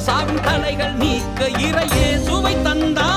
சாவின் நீக்க இறையே சுவை தந்தார்.